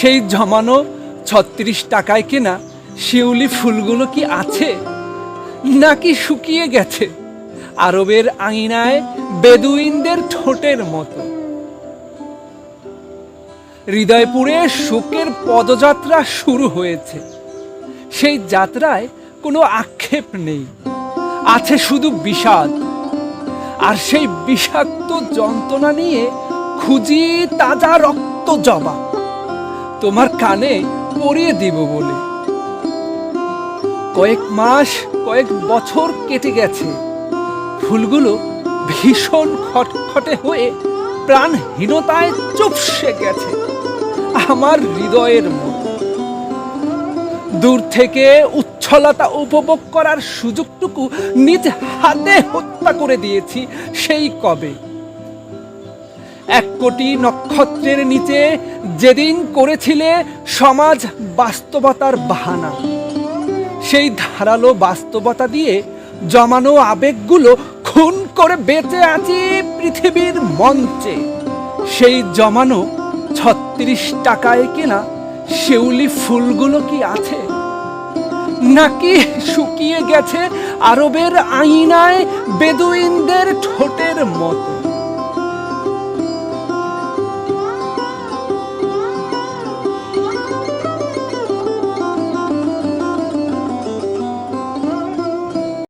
সেই জমানো ছত্রিশ টাকায় কেনা শিউলি ফুলগুলো কি আছে? নাকি শুকিয়ে গেছে? আরবের আঙিনায় বেদুইনদের ঠোঁটের মতো। হৃদয়পুরে শোকের পদযাত্রা শুরু হয়েছে। সেই যাত্রায় কোনো আক্ষেপ নেই। আছে শুধু বিষাদ। আর সেই বিষাক্ত যন্ত্রণা নিয়ে খুঁজি তাজা রক্ত জবা। তোমার কানে পরিয়ে দিব বলে। কয়েক মাস, কয়েক বছর কেটে গেছে। ফুলগুলো ভীষণ খটখটে হয়ে প্রাণহীনতায় চুপসে গেছে আমার হৃদয়ের মতো। দূর থেকে উচ্ছলতা উপভোগ করার সুযোগটুকু নিজ হাতে হত্যা করে দিয়েছি সেই কবে। এক কোটি নক্ষত্রের নিচে যেদিন করেছিলে সমাজ বাস্তবতার বাহানা, সেই ধারালো বাস্তবতা দিয়ে জমানো আবেগগুলো খুন করে বেঁচে আছি পৃথিবীর মঞ্চে। সেই জমানো ছত্রিশ টাকায় কেনা শিউলি ফুলগুলো কি আছে? নাকি শুকিয়ে গেছে আরবের আইনায় বেদুইনদের ঠোঁটের মতো?